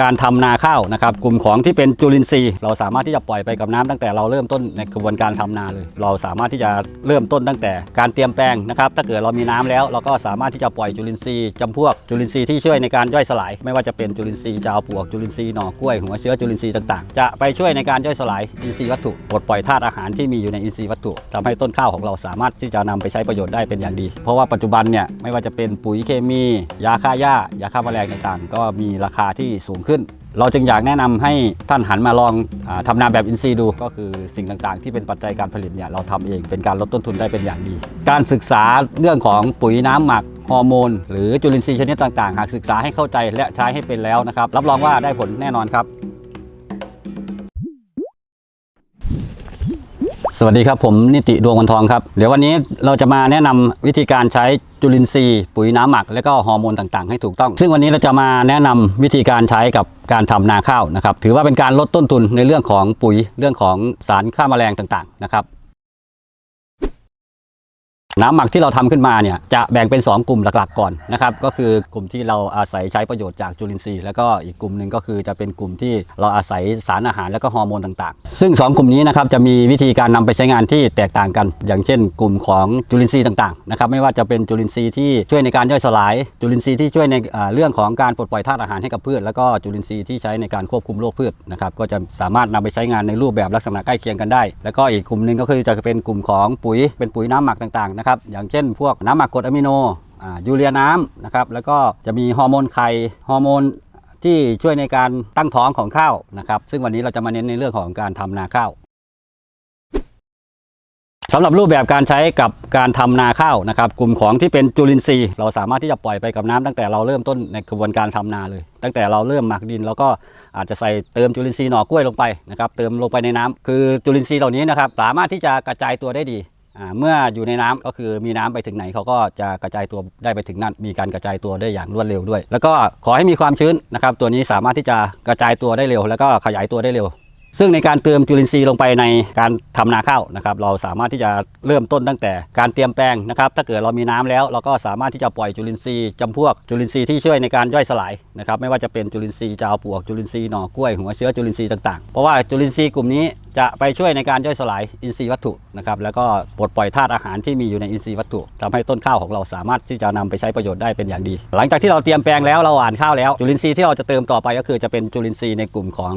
การทำนาข้าวนะครับกลุ่มของที่เป็นจุลินทรีย์ เราสามารถที่จะปล่อยไปกับน้ำตั้งแต่เราเริ่มต้นในกระบวนการทำนาเลย เราสามารถที่จะเริ่มต้นตั้งแต่การเตรียมแปลงนะครับถ้าเกิดเรามีน้ำแล้ว เราก็สามารถที่จะปล่อยจุลินทรีย์จำพวกจุลินทรีย์ที่ช่วยในการย่อยสลาย ไม่ว่าจะเป็นจุลินทรีย์จาวปวกจุลินทรีย์หน่อกล้วยหัวเชื้อจุลินทรีย์ต่างๆ จะไปช่วยในการย่อยสลายอินทรีย์วัตถุปลดปล่อยธาตุอาหารที่มีอยู่ในอินทรีย์วัตถุทำให้ต้นข้าวของเราสามารถที่จะนำไปใช้ประโยชน์ได้เป็นอย่างดี เพราะว่าปัจจุบันเนี่ยไม่ว่าจะเป็นปุ๋ยเคมี ยาฆ่าหญ้ายาฆ่าแมลงต่างๆ ก็มีราคาที่สูงขึ้น เราจึงอยากแนะนำให้ท่านหันมาลองอาทำนาแบบอินทรีย์ดู ก็คือสิ่งต่างๆ ที่เป็นปัจจัยการผลิตเนี่ยเราทำเองเป็นการลดต้นทุนได้เป็นอย่างดี การศึกษาเรื่องของปุ๋ยน้ำหมักฮอร์โมนหรือจุลินทรีย์ชนิดต่างๆ หากศึกษาให้เข้าใจและใช้ให้เป็นแล้วนะครับรับรองว่าได้ผลแน่นอนครับ สวัสดีครับผมนิติดวงวันทองครับ เดี๋ยววันนี้เราจะมาแนะนำวิธีการใช้จุลินทรีย์ปุ๋ยน้ำหมัก และก็ฮอร์โมนต่างๆ ให้ถูกต้อง ซึ่งวันนี้เราจะมาแนะนำวิธีการใช้กับการทำนาข้าวนะครับ ถือว่าเป็นการลดต้นทุนในเรื่องของปุ๋ยเรื่องของสารฆ่าแมลงต่างๆนะครับ น้ำหมักที่เราทำขึ้นมาเนี่ยจะแบ่งเป็น 2 กลุ่มหลักๆก่อนนะครับก็คือกลุ่มที่เราอาศัยใช้ประโยชน์จากจุลินทรีย์แล้วก็อีกกลุ่มหนึ่งก็คือจะเป็นกลุ่มที่เราอาศัยสารอาหารแล้วก็ฮอร์โมนต่างๆ ซึ่ง 2 กลุ่มนี้นะครับจะมีวิธีการนำไปใช้งานที่แตกต่างกัน อย่างเช่น กลุ่มของจุลินทรีย์ต่างๆนะครับไม่ว่าจะเป็นจุลินทรีย์ที่ช่วยในการย่อยสลาย จุลินทรีย์ที่ช่วยในเรื่องของการปลดปล่อยธาตุอาหารให้กับพืชแล้วก็จุลินทรีย์ที่ใช้ในการควบคุมโรคพืชนะครับก็จะสามารถนำไปใช้งานในรูปแบบลักษณะใกล้เคียงกันได้ แล้วก็อีกกลุ่มหนึ่งก็คือจะเป็นกลุ่มของปุ๋ยเป็นปุ๋ยน้ำหมักต่างๆนะครับอย่างเช่น พวกน้ำหมักกรดอะมิโนยูเรียน้ำนะครับแล้วก็จะมีฮอร์โมนไข่ฮอร์โมนที่ช่วยในการตั้งท้องของข้าวนะครับ ซึ่งวันนี้เราจะมาเน้นในเรื่องของการทำนาข้าวสำหรับรูปแบบการใช้กับการทำนาข้าวนะครับ กลุ่มของที่เป็นจุลินทรีย์ เราสามารถที่จะปล่อยไปกับน้ำตั้งแต่เราเริ่มต้นในกระบวนการทำนาเลย ตั้งแต่เราเริ่มหมักดิน แล้วก็อาจจะใส่เติมจุลินทรีย์หน่อกล้วยลงไปนะครับเติมลงไปในน้ำคือจุลินทรีย์เหล่านี้นะครับสามารถที่จะกระจายตัวได้ดี เมื่ออยู่ในน้ำก็คือมีน้ำไปถึงไหนเขาก็จะกระจายตัวได้ไปถึงนั่นมีการกระจายตัวได้อย่างรวดเร็วด้วย แล้วก็ขอให้มีความชื้นนะครับตัวนี้สามารถที่จะกระจายตัวได้เร็ว แล้วก็ขยายตัวได้เร็ว ซึ่งในการเติมจุลินทรีย์ลงไปในการทำนาข้าวนะครับเราสามารถที่จะเริ่มต้นตั้งแต่การเตรียมแปลงนะครับถ้าเกิดเรามีน้ำแล้ว เราก็สามารถที่จะปล่อยจุลินทรีย์จำพวกจุลินทรีย์ที่ช่วยในการย่อยสลายนะครับไม่ว่าจะเป็นจุลินทรีย์จาวปวกจุลินทรีย์หน่อกล้วยหัวเชื้อจุลินทรีย์ต่างๆ เพราะว่าจุลินทรีย์กลุ่มนี้จะไปช่วยในการย่อยสลายอินทรีย์วัตถุนะครับแล้วก็ปลดปล่อยธาตุอาหารที่มีอยู่ในอินทรีย์วัตถุทำให้ต้นข้าวของเราสามารถที่จะนำไปใช้ประโยชน์ได้เป็นอย่างดี หลังจากที่เราเตรียมแปลงแล้วเราอ่านข้าวแล้วจุลินทรีย์ที่เราจะเติมต่อไปก็คือจะเป็นจุลินทรีย์ในกลุ่มของ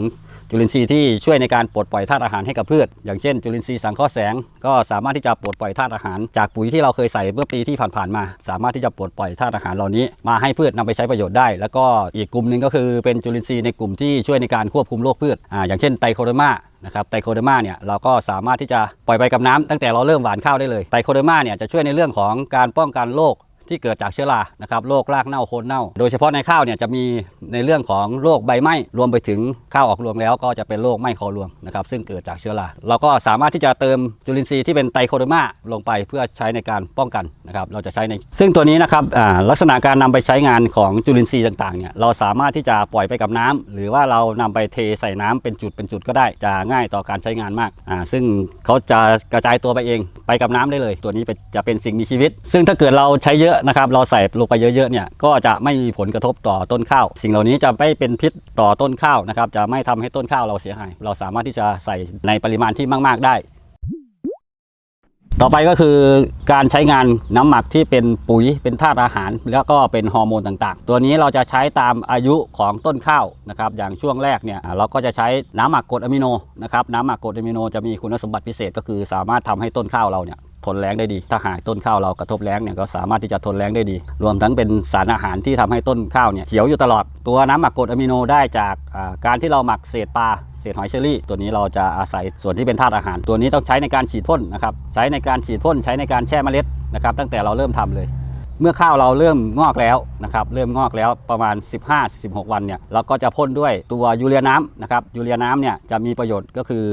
จุลินทรีย์ที่ช่วยในการปลดปล่อยธาตุอาหารให้กับพืช อย่างเช่น จุลินทรีย์สังเคราะห์แสง ก็สามารถที่จะปลดปล่อยธาตุอาหาร จากปุ๋ยที่เราเคยใส่เมื่อปีที่ผ่านๆมา สามารถที่จะปลดปล่อยธาตุอาหารเหล่านี้ มาให้พืชนำไปใช้ประโยชน์ได้ แล้วก็อีกกลุ่มหนึ่งก็คือเป็นจุลินทรีย์ในกลุ่มที่ช่วยในการควบคุมโรคพืชอ่าอย่างเช่นไตโคเดอร์มานะครับไตโคเดอร์มาเนี่ยเราก็สามารถที่จะปล่อยไปกับน้ำตั้งแต่เราเริ่มหว่านข้าวได้เลยไตโคเดอร์มาเนี่ยจะช่วยในเรื่องของการป้องกันโรค ที่เกิดจากเชื้อรานะครับโรครากเน่าโคนเน่า โดยเฉพาะในข้าวเนี่ยจะมีในเรื่องของโรคใบไหม้รวมไปถึงข้าวออกรวงแล้วก็จะเป็นโรคไหม้คอรวงนะครับซึ่งเกิดจากเชื้อราเราก็สามารถที่จะเติมจุลินทรีย์ที่เป็นไตรโคเดอร์มาลงไปเพื่อใช้ในการป้องกันนะครับเราจะใช้ใน ซึ่งตัวนี้นะครับลักษณะการนำไปใช้งานของจุลินทรีย์ต่างๆเนี่ยเราสามารถที่จะปล่อยไปกับน้ำหรือว่าเรานำไปเทใส่น้ำเป็นจุดเป็นจุดก็ได้จะง่ายต่อการใช้งานมากอ่าซึ่งเขาจะกระจายตัวไปเองไปกับน้ำได้เลย ตัวนี้จะเป็นสิ่งมีชีวิต ซึ่งถ้าเกิดเราใช้เยอะนะครับเราใส่ลงไปเยอะๆเนี่ยก็จะไม่มีผลกระทบต่อต้นข้าว สิ่งเหล่านี้จะไม่เป็นพิษต่อต้นข้าวนะครับจะไม่ทำให้ต้นข้าวเราเสียหาย เราสามารถที่จะใส่ในปริมาณที่มาก ๆ ได้ ต่อไปก็คือการใช้งานน้ำหมักที่เป็นปุ๋ยเป็นธาตุอาหาร แล้วก็เป็นฮอร์โมนต่างๆ ตัวนี้เราจะใช้ตามอายุของต้นข้าวนะครับอย่างช่วงแรกเนี่ยเราก็จะใช้น้ำหมักกรดอะมิโนนะครับน้ำหมักกรดอะมิโนจะมีคุณสมบัติพิเศษก็คือสามารถทำให้ต้นข้าวเราเนี่ย ทนแรงได้ดี ถ้าหากต้นข้าวเรากระทบแรงเนี่ยก็สามารถที่จะทนแรงได้ดี รวมทั้งเป็นสารอาหารที่ทำให้ต้นข้าวเนี่ยเขียวอยู่ตลอด ตัวน้ำหมักกรดอะมิโนได้จากการที่เราหมักเศษปลาเศษหอยเชอรี่ตัวนี้เราจะอาศัยส่วนที่เป็นธาตุอาหาร ตัวนี้ต้องใช้ในการฉีดพ่นนะครับใช้ในการฉีดพ่นใช้ในการแช่เมล็ดนะครับตั้งแต่เราเริ่มทำเลย เมื่อข้าวเราเริ่มงอกแล้วนะครับเริ่มงอกแล้วประมาณ 15-16 วันเนี่ยเราก็จะพ่นด้วยตัวยูเรียน้ำนะครับยูเรียน้ำเนี่ยจะมีประโยชน์ก็คือ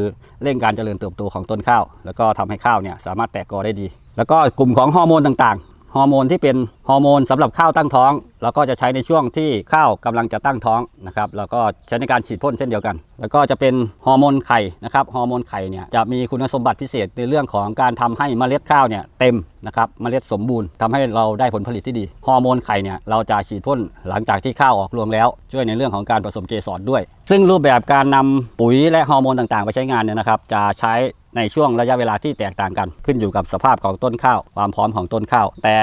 เร่งการเจริญเติบโตของต้นข้าว แล้วก็ทำให้ข้าวเนี่ยสามารถแตกกอได้ดี แล้วก็กลุ่มของฮอร์โมนต่าง ฮอร์โมนที่เป็นฮอร์โมนสำหรับข้าวตั้งท้องแล้วก็จะใช้ในช่วงที่ข้าวกำลังจะตั้งท้องนะครับแล้วก็ใช้ในการฉีดพ่นเช่นเดียวกัน แล้วก็จะเป็นฮอร์โมนไข่นะครับฮอร์โมนไข่เนี่ยจะมีคุณสมบัติพิเศษในเรื่องของการทำให้เมล็ดข้าวเนี่ยเต็มนะครับเมล็ดสมบูรณ์ทำให้เราได้ผลผลิตที่ดีฮอร์โมนไข่เนี่ยเราจะฉีดพ่นหลังจากที่ข้าวออกรวงแล้ว ช่วยในเรื่องของการผสมเกสรด้วย ซึ่งรูปแบบการนำปุ๋ยและฮอร์โมนต่างๆ ไปใช้งานเนี่ยนะครับจะใช้ ในช่วงระยะเวลาที่แตกต่างกัน ขึ้นอยู่กับสภาพของต้นข้าว ความพร้อมของต้นข้าว แต่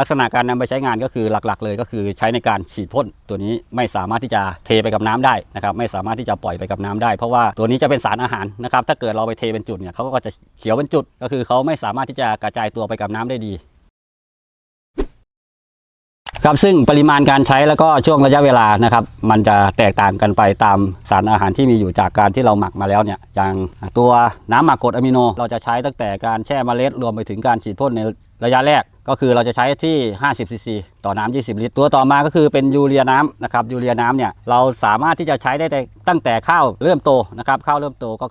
ลักษณะการนำไปใช้งานก็คือหลักๆ เลยก็คือใช้ในการฉีดพ่นตัวนี้ไม่สามารถที่จะเทไปกับน้ำได้นะครับไม่สามารถที่จะปล่อยไปกับน้ำได้ เพราะว่าตัวนี้จะเป็นสารอาหารนะครับถ้าเกิดเราไปเทเป็นจุดเนี่ยเขาก็จะเขียวเป็นจุด ก็คือเขาไม่สามารถที่จะกระจายตัวไปกับน้ำได้ดี ครับซึ่งปริมาณการใช้แล้วก็ช่วงระยะเวลานะครับมันจะแตกต่างกันไปตามสารอาหารที่มีอยู่จากการที่เราหมักมาแล้วเนี่ยอย่างตัวน้ำหมักกรดอะมิโน เราจะใช้ตั้งแต่การแช่เมล็ดรวมไปถึงการฉีดพ่นในระยะแรก ก็คือเราจะใช้ที่ 50 ซีซี ต่อน้ำ 20 ลิตร ตัวต่อมาก็คือเป็นยูเรียน้ำนะครับยูเรียน้ำเนี่ยเราสามารถที่จะใช้ได้ตั้งแต่ข้าวเริ่มโตนะครับข้าวเริ่มโตก็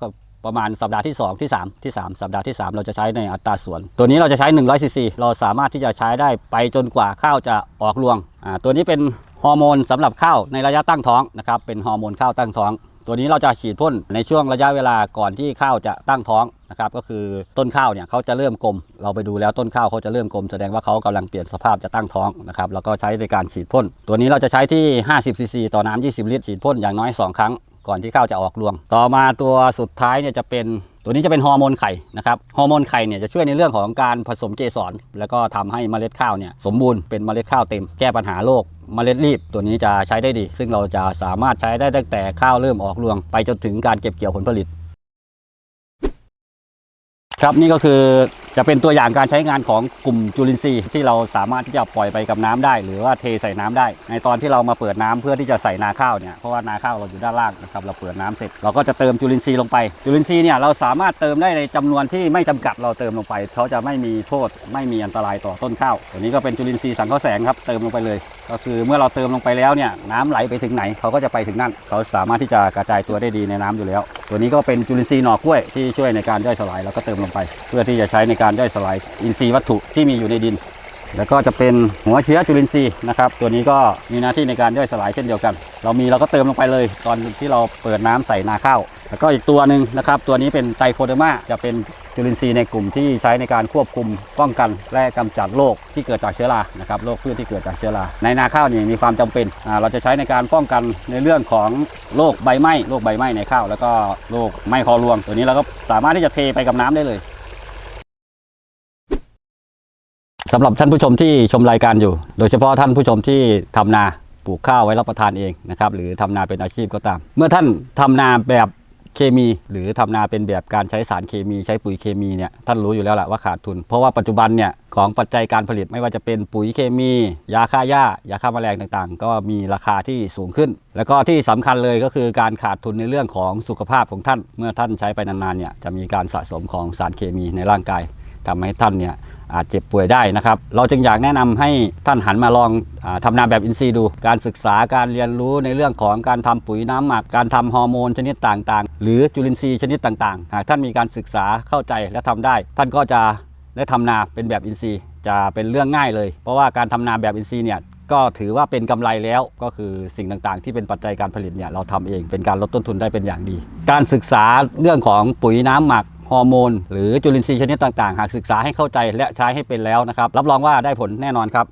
ประมาณสัปดาห์ที่ 2 ที่ 3 ที่ 3 สัปดาห์ที่ 3 เราจะใช้ในอัตราส่วน ตัวนี้เราจะใช้ 100ซีซีเราสามารถที่จะใช้ได้ไปจนกว่าข้าวจะออกรวงอ่าตัวนี้เป็นฮอร์โมนสำหรับข้าวในระยะตั้งท้องนะครับเป็นฮอร์โมนข้าวตั้งท้อง ตัวนี้เราจะฉีดพ่นในช่วงระยะเวลาก่อนที่ข้าวจะตั้งท้องนะครับก็คือต้นข้าวเนี่ยเขาจะเริ่มกลม เราไปดูแล้วต้นข้าวเขาจะเริ่มกลมแสดงว่าเขากำลังเปลี่ยนสภาพจะตั้งท้องนะครับแล้วก็ใช้ในการฉีดพ่นตัวนี้เราจะใช้ที่ 50ซีซีต่อน้ำ20 ลิตรฉีดพ่นอย่างน้อย 2 ครั้ง ก่อนที่ข้าวจะออกรวง ต่อมาตัวสุดท้ายเนี่ยจะเป็นตัวนี้จะเป็นฮอร์โมนไข่นะครับฮอร์โมนไข่เนี่ยจะช่วยในเรื่องของการผสมเกสร แล้วก็ทำให้เมล็ดข้าวเนี่ยสมบูรณ์เป็นเมล็ดข้าวเต็มแก้ปัญหาโรคเมล็ดรีบตัวนี้จะใช้ได้ดี ซึ่งเราจะสามารถใช้ได้ตั้งแต่ข้าวเริ่มออกรวง ไปจนถึงการเก็บเกี่ยวผลผลิต ครับนี่ก็คือจะเป็นตัวอย่างการใช้งานของกลุ่มจุลินทรีย์ที่เราสามารถที่จะปล่อยไปกับน้ำได้ หรือว่าเทใส่น้ำได้ ในตอนที่เรามาเปิดน้ำเพื่อที่จะใส่นาข้าวเนี่ยเพราะว่านาข้าวเราอยู่ด้านล่างนะครับเราเปิดน้ำเสร็จ เราก็จะเติมจุลินทรีย์ลงไป จุลินทรีย์เนี่ยเราสามารถเติมได้ในจำนวนที่ไม่จำกัดเราเติมลงไปเขาจะไม่มีโทษ ไม่มีอันตรายต่อต้นข้าวตัวนี้ก็เป็นจุลินทรีย์สังเคราะห์แสงครับเติมลงไปเลยก็คือเมื่อเราเติมลงไปแล้วเนี่ยน้ำไหลไปถึงไหนเขาก็จะไปถึงนั่น เขาสามารถที่จะกระจายตัวได้ดีในน้ำอยู่แล้ว ตัวนี้ก็เป็นจุลินทรีย์หน่อกล้วยที่ช่วยในการย่อยสลายแล้วก็เติมลงไป เพื่อที่จะใช้ในการย่อยสลายอินทรีย์วัตถุที่มีอยู่ในดิน แล้วก็จะเป็นหัวเชื้อจุลินทรีย์นะครับตัวนี้ก็มีหน้าที่ในการย่อยสลายเช่นเดียวกัน เรามีเราก็เติมลงไปเลย ตอนที่เราเปิดน้ำใส่นาข้าว แล้วก็อีกตัวหนึ่งนะครับ ตัวนี้เป็นไตรโคเดอร์มาจะเป็นจุลินทรีย์ในกลุ่มที่ใช้ในการควบคุมป้องกันและกำจัดโรคที่เกิดจากเชื้อรานะครับโรคพืชที่เกิดจากเชื้อราในนาข้าวนี่มีความจำเป็นเราจะใช้ในการป้องกันในเรื่องของโรคใบไหม้โรคใบไหม้ในข้าว แล้วก็โรคไหม้คอรวง ตัวนี้เราก็สามารถที่จะเทไปกับน้ำได้เลยสำหรับท่านผู้ชมที่ชมรายการอยู่ โดยเฉพาะท่านผู้ชมที่ทำนาปลูกข้าวไว้รับประทานเองนะครับหรือทำนาเป็นอาชีพก็ตาม เมื่อท่านทำนาแบบ เคมีหรือทำนาเป็นแบบการใช้สารเคมีใช้ปุ๋ยเคมีเนี่ยท่านรู้อยู่แล้วแหละว่าขาดทุน เพราะว่าปัจจุบันเนี่ยของปัจจัยการผลิตไม่ว่าจะเป็นปุ๋ยเคมี ยาฆ่าหญ้ายาฆ่าแมลงต่างๆ ก็มีราคาที่สูงขึ้น แล้วก็ที่สำคัญเลยก็คือการขาดทุนในเรื่องของสุขภาพของท่าน เมื่อท่านใช้ไปนานๆเนี่ยจะมีการสะสมของสารเคมีในร่างกายทำให้ท่านเนี่ย อาจเจ็บป่วยได้นะครับ เราจึงอยากแนะนำให้ท่านหันมาลองอาทำนาแบบอินทรีย์ดู การศึกษาการเรียนรู้ในเรื่องของการทำปุ๋ยน้ำหมัก การทำฮอร์โมนชนิดต่างๆ หรือจุลินทรีย์ชนิดต่างๆ หากท่านมีการศึกษาเข้าใจและทำได้ ท่านก็จะได้ทำนาเป็นแบบอินทรีย์ จะเป็นเรื่องง่ายเลย เพราะว่าการทำนาแบบอินทรีย์เนี่ยก็ถือว่าเป็นกำไรแล้วก็คือสิ่งต่างๆ ที่เป็นปัจจัยการผลิตเนี่ยเราทำเองเป็นการลดต้นทุนได้เป็นอย่างดี การศึกษาเรื่องของปุ๋ยน้ำหมัก ฮอร์โมน หรือจุลินทรีย์ชนิดต่างๆ หากศึกษาให้เข้าใจและใช้ให้เป็นแล้วนะครับ รับรองว่าได้ผลแน่นอนครับ